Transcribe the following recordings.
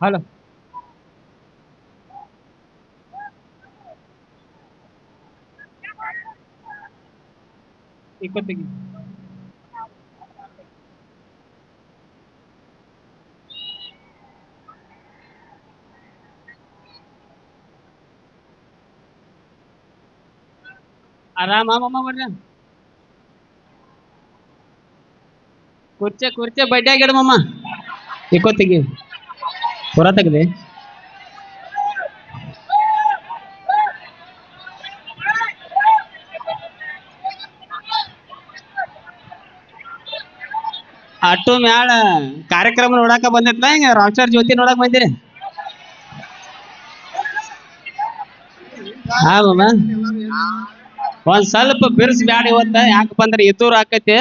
Hello. ಇಪ್ಪತ್ತಿಗೆ ಆರಾಮ ಮಾಮ ಬರ್ರಿ. ಕುರ್ಚೆ ಕುರ್ಚೆ ಬಡ್ಡಿ ಆಗ್ಯಾಡ ಮಾಮ. ಇಕ್ಕೊತ್ತಿಗೆ ಹೊರ ತೆಗೆದೆ ಅಟ್ಟು ಮ್ಯಾಳ ಕಾರ್ಯಕ್ರಮ ನೋಡಾಕ ಬಂದಿತ್ಲ ಹಿಂಗ? ರಾಕ್ಸ್ಟಾರ್ ಜ್ಯೋತಿ ನೋಡಕ್ ಬಂದಿರಿ? ಹಾ ಮಾಮ ಒಂದ್ ಸ್ವಲ್ಪ ಬಿರ್ಸ್ ಬ್ಯಾಡ ಇವತ್ತ. ಯಾಕಪ್ಪ ಅಂದ್ರ ಎತ್ತೂರ್ ಆಕೈತಿ.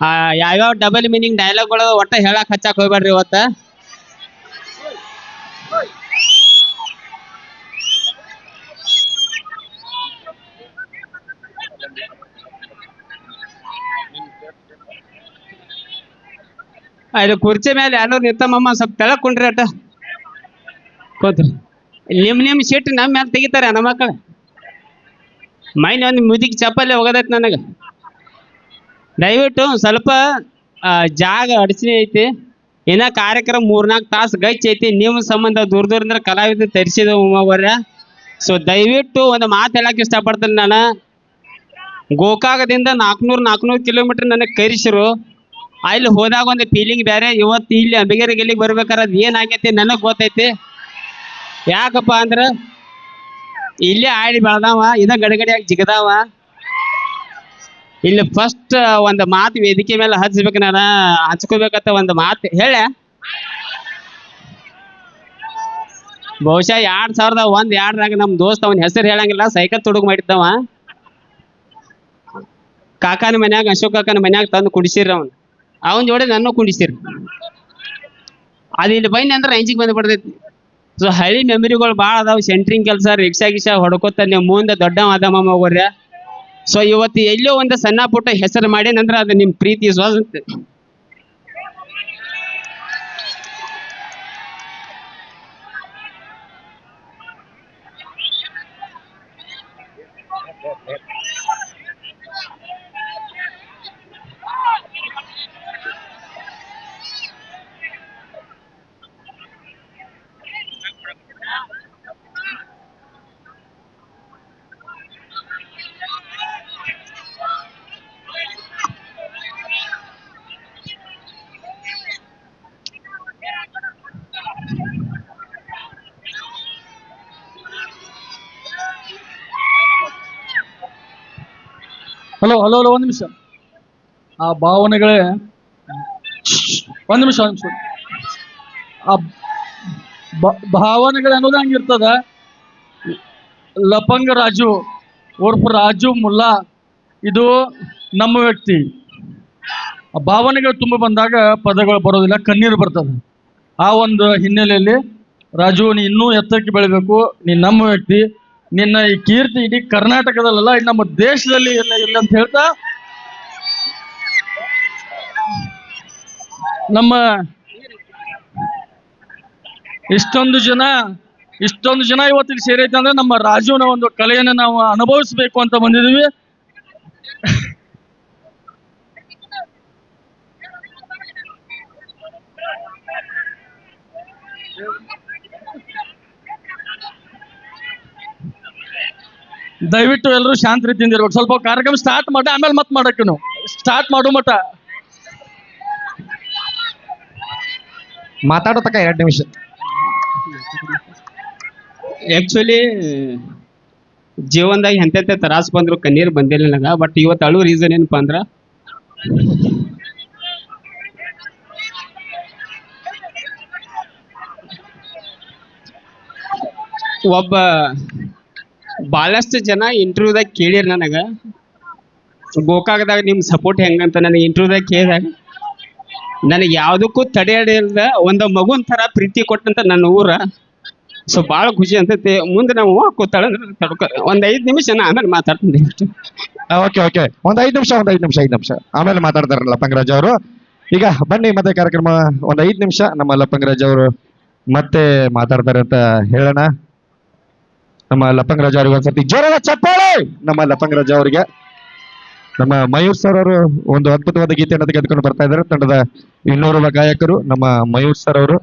ಆ, ಯಾವ್ಯಾವ ಡಬಲ್ ಮೀನಿಂಗ್ ಡೈಲಾಗ್ಗಳು ಒಟ್ಟ ಹೇಳಕ್ ಹಚ್ಚಾಕ್ ಹೋಗ್ಬೇಡ್ರಿ ಇವತ್ತ? ಇದು ಕುರ್ಚಿ ಮೇಲೆ ಯಾರು ನಿರ್ತಮ್ಮ ಸ್ವಲ್ಪ ತೆಳಕ್ ಕುಂಡ್ರಿ ಅಟ್ಟ. ಕೂತ್ರಿ. ನಿಮ್ ನಿಮ್ ಸೀಟ್ ನಮ್ಮ ಮ್ಯಾಲ ತೆಗಿತಾರೆ ನಮ್ಮ ಮಕ್ಕಳು ಮೈನ್ ಒಂದು ಮುದಿಕ್ ಚಪ್ಪಲ್ಲಿ ಹೋಗೋದೈತೆ ನನಗೆ. ದಯವಿಟ್ಟು ಸ್ವಲ್ಪ ಜಾಗ ಅಡಚಣೆ ಐತಿ. ಇನ್ನ ಕಾರ್ಯಕ್ರಮ ಮೂರ್ನಾಲ್ಕು ತಾಸು ಗಚ್ಚ ಐತಿ. ನಿಮ್ಮ ಸಂಬಂಧ ದೂರ ದೂರಿಂದ ಕಲಾವಿದ ತರಿಸಿದ ಉಮಾವರ್ಯ ಸೊ ದಯವಿಟ್ಟು ಒಂದು ಮಾತು ಹೇಳಕ್ ಇಷ್ಟಪಡ್ತೀನಿ ನಾನು. ಗೋಕಾಕದಿಂದ ನಾಲ್ಕುನೂರು ನಾಲ್ಕುನೂರು ಕಿಲೋಮೀಟರ್ ನನಗೆ ಕರೆಸಿರು. ಅಲ್ಲಿ ಹೋದಾಗ ಒಂದು ಫೀಲಿಂಗ್ ಬೇರೆ. ಇವತ್ತು ಇಲ್ಲಿ ಅಂಬಿಗರಿಗೆ ಇಲ್ಲಿಗೆ ಬರ್ಬೇಕಾರೆ ಅದು ಏನಾಗೈತಿ ನನಗೆ ಗೊತ್ತೈತಿ. ಯಾಕಪ್ಪ ಅಂದ್ರೆ, ಇಲ್ಲೇ ಆಡಿ ಬೆಳ್ದಾವ ಇದ ಗಡಗಡಿಯಾಗಿ ಜಿಗದಾವ. ಇಲ್ಲಿ ಫಸ್ಟ್ ಒಂದು ಮಾತು ವೇದಿಕೆ ಮೇಲೆ ಹಚ್ಬೇಕು ನಾನು. ಹಚ್ಕೋಬೇಕಂತ ಒಂದು ಮಾತು. ಹೇಳ. ಬಹುಶಃ ಎರಡ್ ಸಾವಿರದ ಒಂದ್ ಎರಡರಾಗ ನಮ್ ದೋಸ್ತ್ ಅವನ ಹೆಸರು ಹೇಳಂಗಿಲ್ಲ ಸೈಕಲ್ ತುಡುಗ್ ಮಾಡಿದ್ದವ. ಕಾಕಾನ ಮನ್ಯಾಗ, ಅಶೋಕ್ ಕಾಕನ ಮನ್ಯಾಗ ತಂದು ಕುಡಿಸಿರ್ರಿ ಅವನ್. ಅವನ್ ಜೋಡಿ ನನ್ನ ಕುಡಿಸಿರ್. ಅದು ಇಲ್ಲಿ ಬೈನ್ ಅಂದ್ರೆ ರೇಂಜಿಗೆ ಬಂದು ಬಿಡ್ತೈತಿ ಸೊ ಹಳಿ ಮೆಮರಿಗಳು ಭಾಳ ಅದಾವ. ಸೆಂಟ್ರಿಂಗ್ ಕೆಲಸ, ರಿಕ್ಷಾ ಗಿಕ್ಷಾ ಹೊಡ್ಕೋತ ನೀವು ಮುಂದೆ ದೊಡ್ಡ ಮಾದಮ್ಮ ಮಾಮ ಹೋಗ್ರಿ ಸೊ ಇವತ್ತು ಎಲ್ಲೋ ಒಂದು ಸಣ್ಣ ಪುಟ್ಟ ಹೆಸರು ಮಾಡಿ ನಂತರ ಅದು ನಿಮ್ಮ ಪ್ರೀತಿ ವಿಶ್ವಾಸ ಹಲೋ ಹಲೋ ಹಲೋ ಒಂದು ನಿಮಿಷ. ಆ ಭಾವನೆಗಳೇ, ಒಂದು ನಿಮಿಷ ಒಂದು ನಿಮಿಷ. ಆ ಭಾವನೆಗಳು ಅನ್ನೋದು ಹಂಗಿರ್ತದ ಲಪಂಗ ರಾಜು ಉರ್ಫ್ ರಾಜು, ಮುಲ್ಲಾ, ಇದು ನಮ್ಮ ವ್ಯಕ್ತಿ. ಆ ಭಾವನೆಗಳು ತುಂಬ ಬಂದಾಗ ಪದಗಳು ಬರೋದಿಲ್ಲ, ಕಣ್ಣೀರು ಬರ್ತದೆ. ಆ ಒಂದು ಹಿನ್ನೆಲೆಯಲ್ಲಿ ರಾಜು ನೀ ಇನ್ನೂ ಎತ್ತರಕ್ಕೆ ಬೆಳಿಬೇಕು ನೀ ನಮ್ಮ ವ್ಯಕ್ತಿ. ನಿನ್ನ ಈ ಕೀರ್ತಿ ಇಡೀ ಕರ್ನಾಟಕದಲ್ಲ ನಮ್ಮ ದೇಶದಲ್ಲಿ ಇಲ್ಲ ಇಲ್ಲ ಅಂತ ಹೇಳ್ತಾ, ನಮ್ಮ ಇಷ್ಟೊಂದು ಜನ ಇಷ್ಟೊಂದು ಜನ ಇವತ್ತಿಗೆ ಸೇರೈತೆ ಅಂದ್ರೆ ನಮ್ಮ ರಾಜುನ ಒಂದು ಕಲೆಯನ್ನು ನಾವು ಅನುಭವಿಸ್ಬೇಕು ಅಂತ ಬಂದಿದೀವಿ ದಯವಿಟ್ಟು ಎಲ್ಲರೂ ಶಾಂತ ರೀತಿಯಿಂದ ಇರ್ಬೇಕು. ಸ್ವಲ್ಪ ಕಾರ್ಯಕ್ರಮ ಸ್ಟಾರ್ಟ್ ಮಾಡಿ ಆಮೇಲೆ ಮತ್ತೆ ಮಾಡಕ್ಕೆ ನಾವು ಸ್ಟಾರ್ಟ್ ಮಾಡು ಮಟ ಮಾತಾಡೋ ತಕ ಎರಡು ನಿಮಿಷ. ಆ್ಯಕ್ಚುಲಿ ಜೀವನದಾಗ ಎಂತೆಂತ ತರಾಸು ಬಂದ್ರು ಕಣ್ಣೀರು ಬಂದಿಲ್ಲ ನನಗ ಬಟ್ ಇವತ್ತು ಅಳು ರೀಸನ್ ಏನಪ್ಪಾ ಅಂದ್ರ ಒಬ್ಬ ಬಹಳಷ್ಟು ಜನ ಇಂಟರ್ವ್ಯೂದಾಗ ಕೇಳಿರ್ ನನಗೆ. ಗೋಕಾಕದಾಗ ನಿಮ್ಮ ಸಪೋರ್ಟ್ ಹೆಂಗಂತ ನನಗೆ ಇಂಟರ್ವ್ಯೂದಾಗ ಕೇಳಿದಾಗ, ನನಗೆ ಯಾವುದಕ್ಕೂ ತಡೆಯಡಿಲ್ದ ಒಂದು ಮಗುನ್ ತರ ಪ್ರೀತಿ ಕೊಟ್ಟಂತ ನನ್ನ ಊರ. ಸೊ ಭಾಳ ಖುಷಿ ಅಂತೈತಿ ಮುಂದೆ ನಾವು ಕೂತಾಳ ತಡ್ಕ. ಒಂದು ಐದು ನಿಮಿಷ ನಾ ಆಮೇಲೆ ಮಾತಾಡ್ತೀನಿ ಓಕೆ ಓಕೆ ಒಂದು ಐದು ನಿಮಿಷ, ಒಂದು ಐದು ನಿಮಿಷ ಐದು ನಿಮಿಷ. ಆಮೇಲೆ ಮಾತಾಡ್ತಾರಲ್ಲ ಲಪ್ಪಂಗರಾಜ್ ಅವರು. ಈಗ ಬನ್ನಿ ಮತ್ತೆ ಕಾರ್ಯಕ್ರಮ ಒಂದು ಐದು ನಿಮಿಷ. ನಮ್ಮ ಲಪ್ಪಂಗರಾಜ್ ಅವರು ಮತ್ತೆ ಮಾತಾಡ್ತಾರೆ ಅಂತ ಹೇಳೋಣ. ನಮ್ಮ ಲಪ್ಪಂಗರಾಜ್ ಅವ್ರಿಗೆ ಒಂದ್ಸರ್ತಿ ಜೋರಾದ ಚಪ್ಪಾಳೆ! ನಮ್ಮ ಲಪ್ಪಂಗರಾಜ್ ಅವರಿಗೆ. ನಮ್ಮ ಮಯೂರ್ ಸರ್ ಅವರು ಒಂದು ಅದ್ಭುತವಾದ ಗೀತೆಯನ್ನು ತೆಗೆದುಕೊಂಡು ಬರ್ತಾ ಇದ್ದಾರೆ. ತಂಡದ ಇನ್ನೋರ್ವ ಗಾಯಕರು ನಮ್ಮ ಮಯೂರ್ ಸರ್ ಅವರು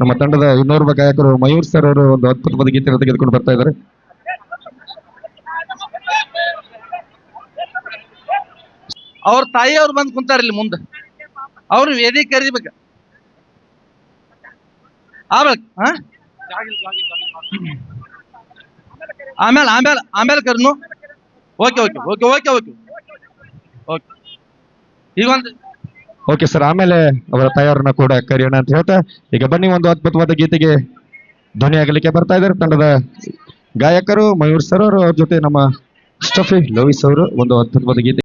ನಮ್ಮ ತಂಡದ ಇನ್ನೋರ್ವ ಗಾಯಕರು ಮಯೂರ್ ಸರ್ ಅವರು ಒಂದು ಅದ್ಭುತವಾದ ಗೀತೆಯನ್ನು ತೆಗೆದುಕೊಂಡು ಬರ್ತಾ ಇದ್ದಾರೆ. ಅವ್ರ ತಾಯಿ ಅವ್ರು ಬಂದು ಕುಂತಾರ ಇಲ್ಲಿ ಮುಂದೆ. ಅವ್ರು ವೇದಿಕೆ ಕರಿಬೇಕ. ಆಮೇಲೆ ಹಾ? ಆಮೇಲೆ ಆಮೇಲೆ ಆಮೇಲೆ ಕರ್ನು. Okay okay okay okay okay okay ಈಗ ಒಂದು ಓಕೆ ಸರ್ ಆಮೇಲೆ ಅವರ ತಯಾರನ್ನ ಕೂಡ ಕರೆಯೋಣ ಅಂತ ಹೇಳ್ತಾ, ಈಗ ಬನ್ನಿ ಒಂದು ಅದ್ಭುತವಾದ ಗೀತೆಗೆ ಧ್ವನಿ ಆಗಲಿಕ್ಕೆ ಬರ್ತಾ ಇದ್ದಾರೆ. ತಂಡದ ಗಾಯಕರು, ಮಯೂರ್ ಸರ್ ಅವರು, ಅವ್ರ ಜೊತೆ ನಮ್ಮ ಸ್ಟಫಿ ಲೋವಿಸ್ ಅವರು ಒಂದು ಅದ್ಭುತವಾದ ಗೀತೆ